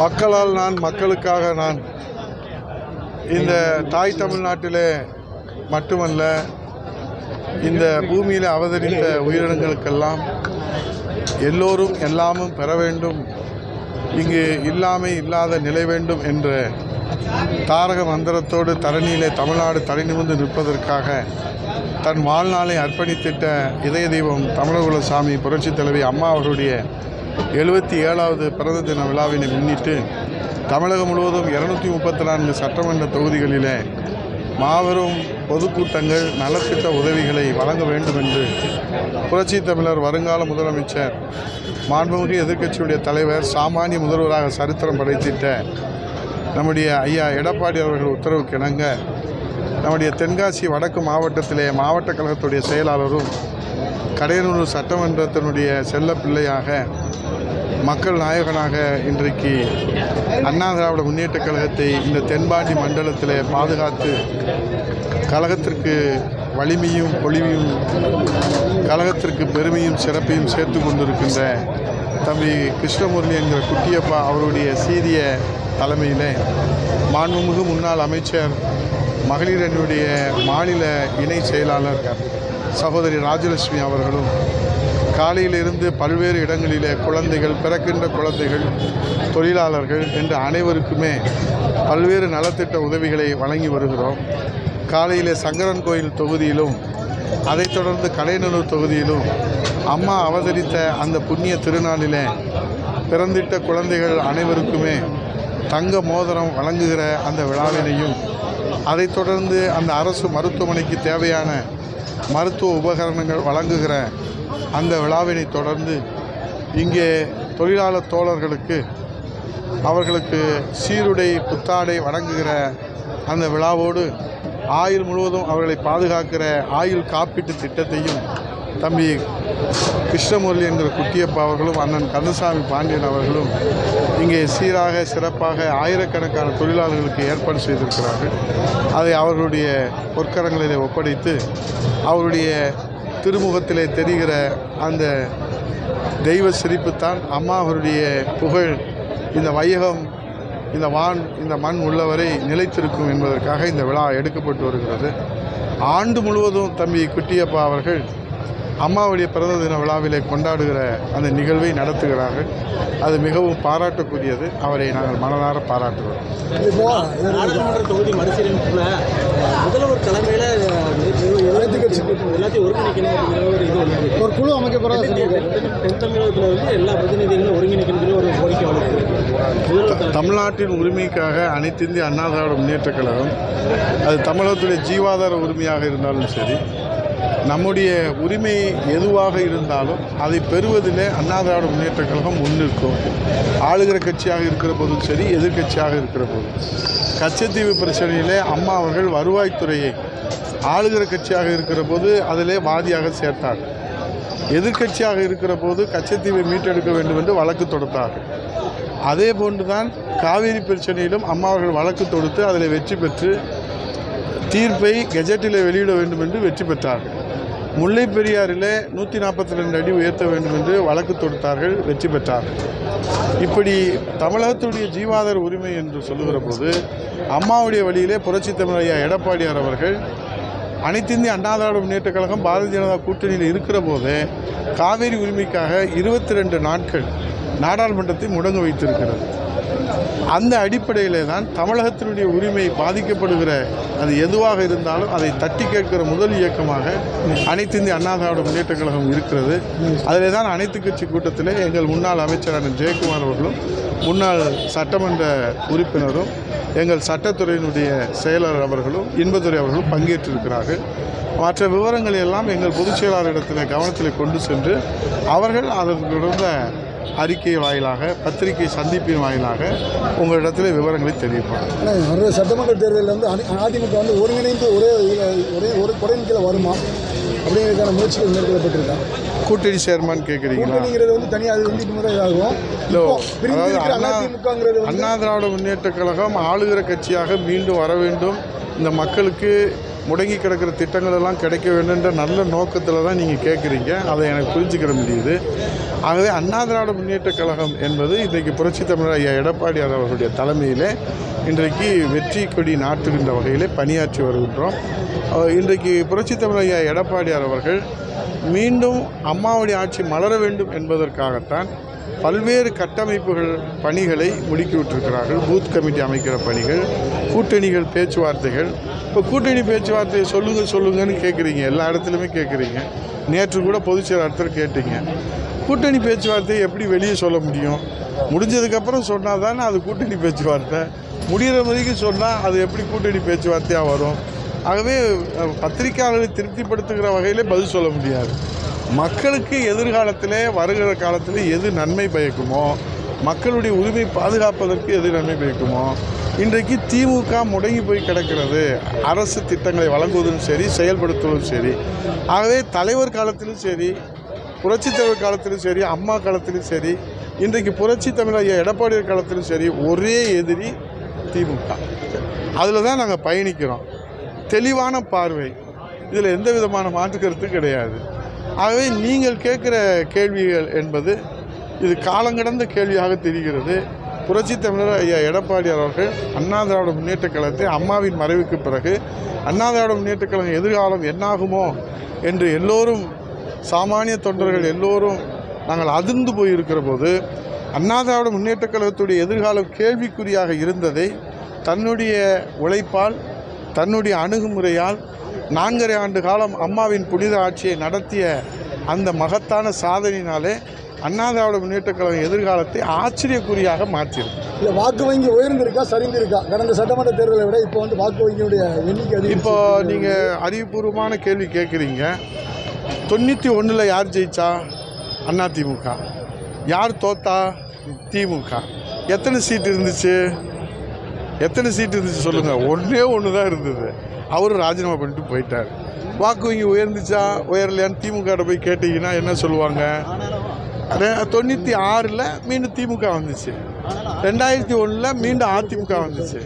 மக்களால் நான் மக்களுக்காக நான் இந்த தாய் தமிழ்நாட்டிலே மட்டுமல்ல இந்த பூமியில் அவதரித்த உயிரினங்களுக்கெல்லாம் எல்லோரும் எல்லாமும் பெற வேண்டும் இங்கு இல்லாமை இல்லாத நிலை வேண்டும் என்ற தாரக மந்திரத்தோடு தரணியிலே தமிழ்நாடு தலை நிமிர்ந்து நிற்பதற்காக தன் வாழ்நாளை அர்ப்பணித்திட்ட இதய தெய்வம் தமிழகுல சாமி புரட்சித் தலைவி அம்மா அவருடைய எழுபத்தி ஏழாவது பிறந்த தின விழாவினை முன்னிட்டு தமிழகம் முழுவதும் இருநூத்தி முப்பத்தி நான்கு சட்டமன்ற தொகுதிகளிலே மாபெரும் பொதுக்கூட்டங்கள் நலத்திட்ட உதவிகளை வழங்க வேண்டும் என்று புரட்சி தமிழர் வருங்கால முதலமைச்சர் மாண்புமிகு எதிர்க்கட்சியுடைய தலைவர் சாமானிய முதல்வராக சரித்திரம் படைத்திட்ட நம்முடைய ஐயா எடப்பாடி அவர்கள் உத்தரவுக்கு இணங்க நம்முடைய தென்காசி வடக்கு மாவட்டத்திலே மாவட்ட கழகத்துடைய செயலாளரும் கடையனூர் சட்டமன்றத்தினுடைய செல்ல பிள்ளையாக மக்கள் நாயகனாக இன்றைக்கு அண்ணா திராவிட முன்னேற்றக் கழகத்தை இந்த தென்பாண்டி மண்டலத்தில் பாதுகாத்து கழகத்திற்கு வலிமையும் பொலிமையும் கழகத்திற்கு பெருமையும் சிறப்பையும் சேர்த்து கொண்டிருக்கின்ற தம்பி கிருஷ்ணமுரளி என்கிற குட்டியப்பா அவருடைய சீரிய தலைமையிலே மாண்புமிகு முன்னாள் அமைச்சர் மகளிர் அணியுடைய மாநில இணை செயலாளர் சகோதரி ராஜலட்சுமி அவர்களும் காலையிலிருந்து பல்வேறு இடங்களிலே குழந்தைகள் பிறக்கின்ற குழந்தைகள் தொழிலாளர்கள் என்று அனைவருக்குமே பல்வேறு நலத்திட்ட உதவிகளை வழங்கி வருகிறோம். காலையிலே சங்கரன் கோயில் தொகுதியிலும் அதைத் தொடர்ந்து கடையநல்லூர் தொகுதியிலும் அம்மா அவதரித்த அந்த புண்ணிய திருநாளிலே பிறந்திட்ட குழந்தைகள் அனைவருக்குமே தங்க மோதிரம் வழங்குகிற அந்த விழாவினையும் அதைத் தொடர்ந்து அந்த அரசு மருத்துவமனைக்கு தேவையான மருத்துவ உபகரணங்கள் வழங்குகிற அந்த விழாவினை தொடர்ந்து இங்கே தொழிலாளர் தோழர்களுக்கு அவர்களுக்கு சீருடை புத்தாடை வழங்குகிற அந்த விழாவோடு ஆயுள் முழுவதும் அவர்களை பாதுகாக்கிற ஆயுள் காப்பீட்டு திட்டத்தையும் தம்பி கிருஷ்ணமுரளி என்கிற குட்டியப்பா அவர்களும் அண்ணன் கந்தசாமி பாண்டியன் அவர்களும் இங்கே சீராக சிறப்பாக ஆயிரக்கணக்கான தொழிலாளர்களுக்கு ஏற்பாடு செய்திருக்கிறார்கள். அதை அவர்களுடைய பொற்கரங்களிலே ஒப்படைத்து அவருடைய திருமுகத்திலே தெரிகிற அந்த தெய்வ சிரிப்புத்தான் அம்மா அவருடைய புகழ். இந்த வையகம் இந்த வான் இந்த மண் உள்ளவரை நிலைத்திருக்கும் என்பதற்காக இந்த விழா எடுக்கப்பட்டு வருகிறது. ஆண்டு முழுவதும் தம்பி குட்டியப்பா அவர்கள் அம்மாவுடைய பிறந்த தின விழாவிலே கொண்டாடுகிற அந்த நிகழ்வை நடத்துகிறார்கள் அது மிகவும் பாராட்டக்கூடியது அவரை நாங்கள் மனதார பாராட்டுகிறோம் நாடாளுமன்ற தொகுதி மறுசீரமைப்புல முதல்வர் தலைமையில எல்லாத்தையும் ஒருங்கிணைக்கணும் ஒரு இது வந்து ஒரு குழு அமைக்க போறதா சொல்லியிருக்காரு தென் தமிழகத்தில் வந்து எல்லா பிரதிநிதிகளும் ஒருங்கிணைக்கணும் ஒரு கோரிக்கை வழக்கு தமிழ்நாட்டின் உரிமைக்காக அனைத்து இந்திய அண்ணா திராவிட முன்னேற்றக் கழகம் அது தமிழகத்துடைய ஜீவாதார உரிமையாக இருந்தாலும் சரி நம்முடைய உரிமை எதுவாக இருந்தாலும் அதை பெறுவதிலே அண்ணா திராவிட முன்னேற்ற கழகம் முன்னிற்கும். ஆளுகிற கட்சியாக இருக்கிற போதும் சரி எதிர்க்கட்சியாக இருக்கிற போதும். கச்சத்தீவு பிரச்சனையிலே அம்மா அவர்கள் வருவாய்த்துறையை ஆளுகிற கட்சியாக இருக்கிற போது அதிலே வாதியாக சேர்த்தார் எதிர்க்கட்சியாக இருக்கிற போது கச்சத்தீவை மீட்டெடுக்க வேண்டும் என்று வழக்கு தொடுத்தார்கள். அதே போன்றுதான் காவிரி பிரச்சனையிலும் அம்மா அவர்கள் வழக்கு தொடுத்து அதில் வெற்றி பெற்று தீர்ப்பை கெஜெட்டில் வெளியிட வேண்டும் என்று வெற்றி பெற்றார்கள் முல்லை பெரியாரிலே நூற்றி நாற்பத்தி ரெண்டு அடி உயர்த்த வேண்டும் என்று வழக்கு தொடுத்தார்கள் வெற்றி பெற்றார்கள் இப்படி தமிழகத்துடைய ஜீவாதார உரிமை என்று சொல்லுகிற போது அம்மாவுடைய வழியிலே புரட்சி தமிழையா எடப்பாடியார் அவர்கள் அனைத்திந்திய அண்ணா திராவிட முன்னேற்றக் கழகம் பாரதிய ஜனதா கூட்டணியில் இருக்கிற போது காவேரி உரிமைக்காக இருபத்தி ரெண்டு நாட்கள் நாடாளுமன்றத்தை முடங்க வைத்திருக்கிறது. அந்த அடிப்படையிலே தான் தமிழகத்தினுடைய உரிமை பாதிக்கப்படுகிற அது எதுவாக இருந்தாலும் அதை தட்டி கேட்கிற முதல் இயக்கமாக அனைத்து இந்திய அண்ணா திராவிட கழகம் இருக்கிறது. அதில் தான் அனைத்து கட்சி கூட்டத்தில் எங்கள் முன்னாள் அமைச்சரான ஜெயக்குமார் அவர்களும் முன்னாள் சட்டமன்ற உறுப்பினரும் எங்கள் சட்டத்துறையினுடைய செயலர் அவர்களும் இன்பதுரை அவர்களும் பங்கேற்றிருக்கிறார்கள். மற்ற விவரங்களை எல்லாம் எங்கள் பொதுச் செயலாளரிடத்தில் கவனத்தில் கொண்டு சென்று அவர்கள் அதற்கு தொடர்ந்த அறிக்கை வாயிலாக பத்திரிகை சந்திப்பின் வாயிலாக உங்களிடத்தில் விவரங்களை தெரிவிப்பாங்க சட்டமன்ற தேர்தலில் வந்து அதி- அதிமுக வந்து ஒருங்கிணைந்து ஒரே ஒரே ஒரு குறையின் கீழே வருமா? அப்படிங்கிறதுக்கான முயற்சிகள் மேற்கொள்ளப்பட்டிருக்கா? கூட்டணி சேர்மான்னு கேட்குறீங்களா கூட்டணிங்கிறது வந்து தனியாக அது வந்து முறை பிரிந்து அதாவது அண்ணா- அண்ணா திராவிட முன்னேற்றக் கழகம் ஆளுகிற கட்சியாக மீண்டும் வர வேண்டும். இந்த மக்களுக்கு முடங்கி கிடக்கிற திட்டங்கள் எல்லாம் கிடைக்க வேண்டுன்ற நல்ல நோக்கத்தில் தான் நீங்கள் கேட்குறீங்க அதை எனக்கு புரிஞ்சுக்கிற முடியுது. ஆகவே அண்ணா திராவிட முன்னேற்றக் கழகம் என்பது இன்றைக்கு புரட்சி தமிழர் ஐயா எடப்பாடியார் அவர்களுடைய தலைமையிலே இன்றைக்கு வெற்றி கொடி நாட்டுகின்ற வகையிலே பணியாற்றி வருகின்றோம். இன்றைக்கு புரட்சி தமிழர் ஐயா எடப்பாடியார் அவர்கள் மீண்டும் அம்மாவுடைய ஆட்சி மலர வேண்டும் என்பதற்காகத்தான் பல்வேறு கட்டமைப்புகள் பணிகளை முடுக்கிவிட்டிருக்கிறார்கள். பூத் கமிட்டி அமைக்கிற பணிகள் கூட்டணிகள் பேச்சுவார்த்தைகள் இப்போ கூட்டணி பேச்சுவார்த்தையை சொல்லுங்க சொல்லுங்கன்னு கேட்குறீங்க எல்லா இடத்துலையுமே கேட்குறீங்க நேற்று கூட பொதுச் செயலாளர் கேட்டீங்க. கூட்டணி பேச்சுவார்த்தையை எப்படி வெளியே சொல்ல முடியும்? முடிஞ்சதுக்கப்புறம் சொன்னால் தானே அது கூட்டணி பேச்சுவார்த்தை. முடிகிற வரைக்கும் சொன்னால் அது எப்படி கூட்டணி பேச்சுவார்த்தையாக வரும்? ஆகவே பத்திரிக்கையாளர்களை திருப்திப்படுத்துகிற வகையிலே பதில் சொல்ல முடியாது. மக்களுக்கு எதிர்காலத்திலே வருகிற காலத்தில் எது நன்மை பயக்குமோ? மக்களுடைய உரிமை பாதுகாப்பதற்கு எது நன்மை பயக்குமோ? இன்றைக்கு திமுக முடங்கி போய் கிடக்கிறது. அரசு திட்டங்களை வழங்குவதும் சரி செயல்படுத்துவதும் சரி. ஆகவே தலைவர் காலத்திலும் சரி புரட்சித் தலைவர் காலத்திலும் சரி அம்மா காலத்திலும் சரி இன்றைக்கு புரட்சி தமிழர் ஐயா எடப்பாடியார் காலத்திலும் சரி ஒரே எதிரி திமுக. அதில் தான் நாங்கள் பயணிக்கிறோம். தெளிவான பார்வை. இதில் எந்த விதமான மாற்றுக்கருத்து கிடையாது. ஆகவே நீங்கள் கேட்குற கேள்விகள் என்பது இது காலங்கடந்த கேள்வியாக தெரிகிறது. புரட்சி தமிழர் ஐயா எடப்பாடியார் அவர்கள் அண்ணா திராவிட முன்னேற்ற கழகத்தை அம்மாவின் மறைவுக்கு பிறகு அண்ணா திராவிட முன்னேற்ற கழகம் எதிர்காலம் என்னாகுமோ என்று எல்லோரும் சாமானிய தொண்டர்கள் எல்லோரும் நாங்கள் அதிர்ந்து போயிருக்கிற போது அண்ணா திராவிட முன்னேற்ற கழகத்துடைய எதிர்காலம் கேள்விக்குறியாக இருந்ததை தன்னுடைய உழைப்பால் தன்னுடைய அணுகுமுறையால் நான்கரை ஆண்டு காலம் அம்மாவின் புனித ஆட்சியை நடத்திய அந்த மகத்தான சாதனையினாலே அண்ணா திராவிட முன்னேற்றக் கழகம் எதிர்காலத்தை ஆச்சரியக்குறியாக மாற்றியிருக்கு இல்லை வாக்கு வங்கி உயர்ந்திருக்கா சரிந்திருக்கா? கடந்த சட்டமன்ற தேர்தலை விட இப்போ வந்து வாக்கு வங்கியுடைய எண்ணிக்கை இப்போ நீங்கள் அறிவுபூர்வமான கேள்வி கேட்குறீங்க. தொண்ணூற்றி ஒன்றில் யார் ஜெயிச்சா? அண்ணா திமுக. யார் தோத்தா? திமுக. எத்தனை சீட் இருந்துச்சு? எத்தனை சீட் இருந்துச்சு சொல்லுங்கள் ஒன்றே ஒன்று தான் இருந்தது. அவரும் ராஜினாமா பண்ணிட்டு போயிட்டார். வாக்கு வங்கி உயர்ந்துச்சா? உயரலையான்னு திமுக போய் கேட்டிங்கன்னா என்ன சொல்லுவாங்க? தொண்ணூற்றி ஆறில் மீண்டும் திமுக வந்துச்சு. ரெண்டாயிரத்தி ஒன்றில் மீண்டும் அதிமுக வந்துச்சு.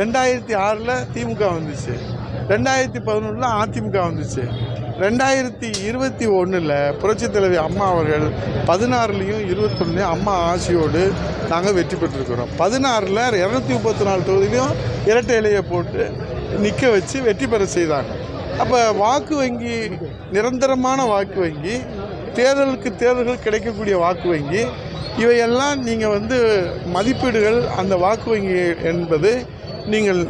ரெண்டாயிரத்தி ஆறில் திமுக வந்துச்சு. ரெண்டாயிரத்தி பதினொன்றில் அதிமுக வந்துச்சு. ரெண்டாயிரத்தி இருபத்தி ஒன்றில் புரட்சி தலைவி அம்மா அவர்கள் பதினாறுலேயும் இருபத்தொன்னுலையும் அம்மா ஆசையோடு நாங்கள் வெற்றி பெற்றிருக்கிறோம். பதினாறில் இரநூத்தி முப்பத்தி நாலு தொகுதியிலையும் இரட்டை இலையை போட்டு நிற்க வச்சு வெற்றி பெற செய்தாங்க. அப்போ வாக்கு வங்கி நிரந்தரமான வாக்கு வங்கி தேர்தலுக்கு தேர்தல்கள் கிடைக்கக்கூடிய வாக்கு வங்கி இவையெல்லாம் நீங்கள் வந்து மதிப்பீடுகள் அந்த வாக்கு வங்கி என்பது நீங்கள்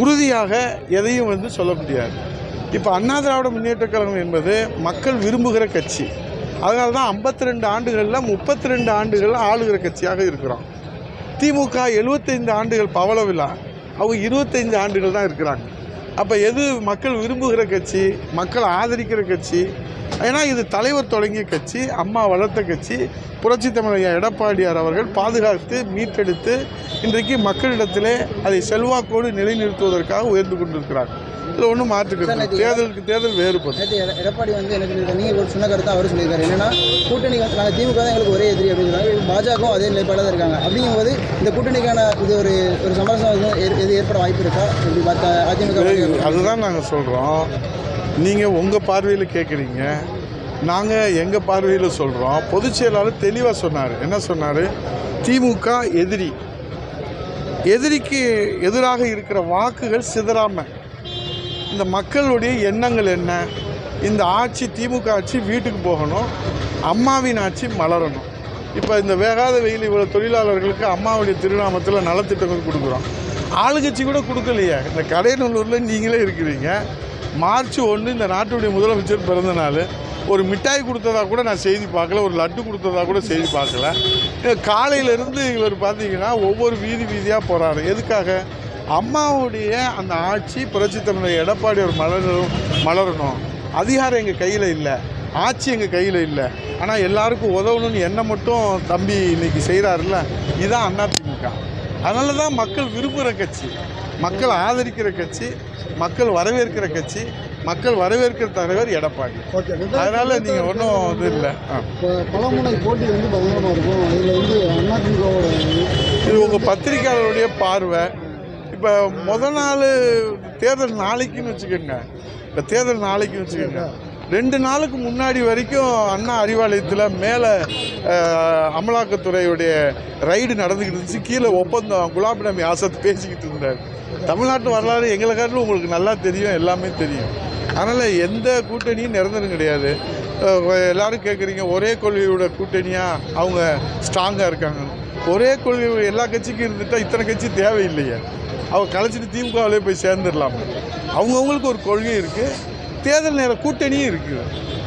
உறுதியாக எதையும் வந்து சொல்ல முடியாது. இப்போ அண்ணா திராவிட முன்னேற்ற கழகம் என்பது மக்கள் விரும்புகிற கட்சி. அதனால தான் ஐம்பத்தி ரெண்டு ஆண்டுகளில் முப்பத்தி ரெண்டு ஆண்டுகள் ஆளுகிற கட்சியாக இருக்கிறோம். திமுக 75 ஆண்டுகள் பவள விழா அவங்க இருபத்தைந்து ஆண்டுகள் தான் இருக்கிறாங்க. அப்போ எது மக்கள் விரும்புகிற கட்சி மக்கள் ஆதரிக்கிற கட்சி ஏன்னா இது தலைவர் தொடங்கிய கட்சி அம்மா வளர்த்த கட்சி புரட்சி தமிழையா எடப்பாடியார் அவர்கள் பாதுகாத்து மீட்டெடுத்து இன்றைக்கு மக்களிடத்திலே அதை செல்வாக்கோடு நிலைநிறுத்துவதற்காக உயர்ந்து கொண்டிருக்கிறார். இதில் ஒன்றும் மாற்றுக்கிறது தேர்தலுக்கு தேர்தல் வேறுபடும். எடப்பாடி வந்து சொல்லியிருக்காரு நீங்கள் ஒரு சொன்ன கருத்தை அவர் சொல்லியிருக்காரு. என்னன்னா கூட்டணி வந்து நாங்கள் திமுக தான் எங்களுக்கு ஒரே எதிரி அப்படின்னு சொல்றாங்க. பாஜகவும் அதே நிலைப்பாடாக தான் இருக்காங்க. அப்படிங்கும்போது இந்த கூட்டணிக்கான இது ஒரு ஒரு சமரசம் எது ஏற்பட வாய்ப்பு இருக்கா? இப்படி பார்த்தா அதிமுக அதுதான் நாங்கள் சொல்கிறோம் நீங்கள் உங்கள் பார்வையில் கேட்குறீங்க நாங்கள் எங்கள் பார்வையில் சொல்கிறோம் பொதுச் செயலாளர் தெளிவாக சொன்னார். என்ன சொன்னார்? திமுக எதிரி. எதிரிக்கு எதிராக இருக்கிற வாக்குகள் சிதறாமல் இந்த மக்களுடைய எண்ணங்கள் என்ன? இந்த ஆட்சி திமுக ஆட்சி வீட்டுக்கு போகணும். அம்மாவின் ஆட்சி மலரணும். இப்போ இந்த வேகாத வெயில் இவ்வளோ தொழிலாளர்களுக்கு அம்மாவுடைய திருநாமத்தில் நலத்திட்டங்கள் கொடுக்குறோம். ஆளுங்கட்சி கூட கொடுக்கலையே. இந்த கடையநல்லூரில் நீங்களே இருக்கிறீங்க. மார்ச் ஒன்று இந்த நாட்டுடைய முதலமைச்சர் பிறந்த நாள். ஒரு மிட்டாய் கொடுத்ததா கூட நான் செய்தி பார்க்கல ஒரு லட்டு கொடுத்ததா கூட செய்தி பார்க்கல. காலையிலேருந்து இவர் பார்த்தீங்கன்னா ஒவ்வொரு வீதி வீதியாக போகிறாரு எதுக்காக? அம்மாவுடைய அந்த ஆட்சி புரட்சி தமிழர் எடப்பாடி ஒரு மலரும் மலரணும். அதிகாரம் எங்கள் கையில் இல்லை. ஆட்சி எங்கள் கையில் இல்லை. ஆனால் எல்லாருக்கும் உதவணும்னு என்ன மட்டும் தம்பி இன்னைக்கு செய்கிறாருல்ல இதுதான் அதிமுக அதனால தான் மக்கள் விரும்புகிற கட்சி. மக்கள் ஆதரிக்கிற கட்சி மக்கள் வரவேற்கிற கட்சி மக்கள் வரவேற்கிற தலைவர் எடப்பாடி. அதனால் நீங்கள் ஒன்றும் இது இல்லை. பலமுனை போட்டி வந்து பயங்கரமாக இருக்கும். இதில் வந்து அதிமுகவோட இது உங்கள் பத்திரிக்கையாளருடைய பார்வை. இப்போ முத நாள் தேர்தல் நாளைக்குன்னு வச்சுக்கோங்க. இப்போ தேர்தல் நாளைக்குன்னு வச்சுக்கோங்க. ரெண்டு நாளுக்கு முன்னாடி வரைக்கும் அண்ணா அறிவாலயத்தில் மேலே அமலாக்கத்துறையுடைய ரைடு நடந்துக்கிட்டு இருந்துச்சு. கீழே ஒப்பந்தம் குலாப் நபி ஆசாத் பேசிக்கிட்டு இருந்தார். தமிழ்நாட்டு வரலாறு எங்களை காட்டிலும் உங்களுக்கு நல்லா தெரியும் எல்லாமே தெரியும். அதனால் எந்த கூட்டணியும் நிரந்தரம் கிடையாது. எல்லாரும் கேட்குறீங்க ஒரே கொள்கையோட கூட்டணியாக அவங்க ஸ்ட்ராங்காக இருக்காங்க. ஒரே கொள்கை எல்லா கட்சிக்கும் இருந்துட்டால் இத்தனை கட்சி தேவையில்லையே. அவங்க கலைச்சிட்டு திமுகவிலே போய் சேர்ந்துடலாம். அவங்கவுங்களுக்கு ஒரு கொள்கை இருக்குது தேர்தல் நேர கூட்டணியும் இருக்குது.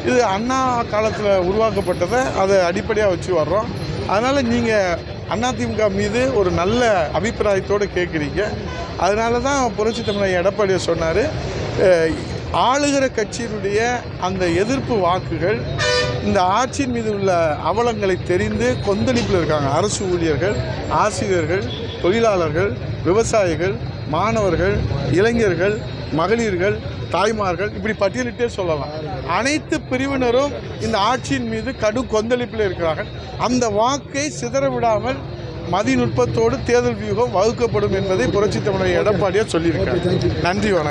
இது அண்ணா காலத்தில் உருவாக்கப்பட்டதை அதை அடிப்படையாக வச்சு வர்றோம். அதனால் நீங்கள் அதிமுக மீது ஒரு நல்ல அபிப்பிராயத்தோடு கேட்குறீங்க அதனால தான் புரட்சி தமிழர் எடப்பாடியை சொன்னார். ஆளுகிற கட்சியினுடைய அந்த எதிர்ப்பு வாக்குகள் இந்த ஆட்சியின் மீது உள்ள அவலங்களை தெரிந்து கொந்தளிப்பில் இருக்காங்க. அரசு ஊழியர்கள் ஆசிரியர்கள் தொழிலாளர்கள் விவசாயிகள் மாணவர்கள் இளைஞர்கள் மகளிர்கள் தாய்மார்கள் இப்படி பட்டியலிட்டே சொல்லலாம். அனைத்து பிரிவினரும் இந்த ஆட்சியின் மீது கடும் கொந்தளிப்பில் இருக்கிறார்கள். அந்த வாக்கை சிதற விடாமல் மதிநுட்பத்தோடு தேர்தல் வியூகம் வகுக்கப்படும் என்பதை புரட்சித் தமிழர் எடப்பாடியார் சொல்லியிருக்காங்க நன்றி வணக்கம்.